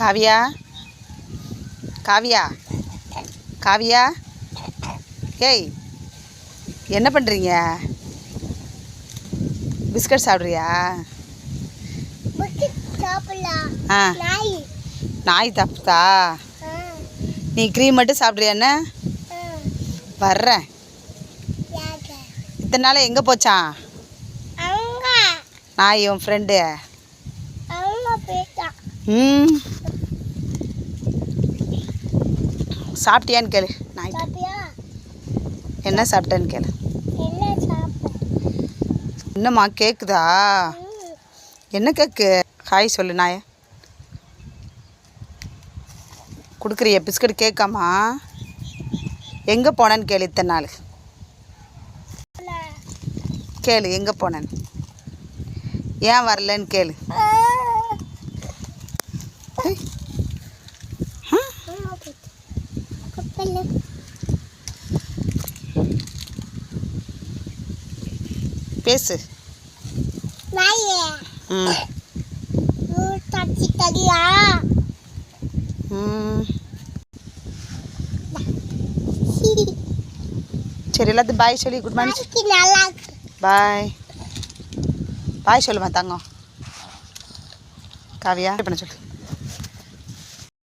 காவியா? காவியா? காவியா? ஏய் என்ன பண்ணுறீங்க பிஸ்கட் சாப்பிட்றியா? ஆ. நாய். தப்புதா நீ க்ரீம் மட்டும் சாப்பிட்றியா என்ன? வர்றேன்? இத்தனை நாள் எங்கே போச்சான்? நாய் உன் ஃப்ரெண்டு ம். சாப்பிட்டியான்னு கேளு. நாய் சாப்பியா என்ன சாப்பிட்டேன்னு கேளு. என்னம்மா கேக்குதா? ம், என்ன கேக்கு? ஹாய் சொல்லு நாய. கொடுக்குறிய பிஸ்கட் கேட்காமா எங்கே போனேன்னு கேளு இத்தனை நாள். கேளு எங்கே போனேன்னு. ஏன் வரலன்னு கேளு ஆ. ஏய், அம்மா போயிட்டு. கப்பல்ல. பேசு. ம். சரி எல்லாத்தையும் பாய் சொல்லி குட் மார்னிங் பாய் பாய் சொல்லுமா தங்கம். காவியா பண்ண சொல்லு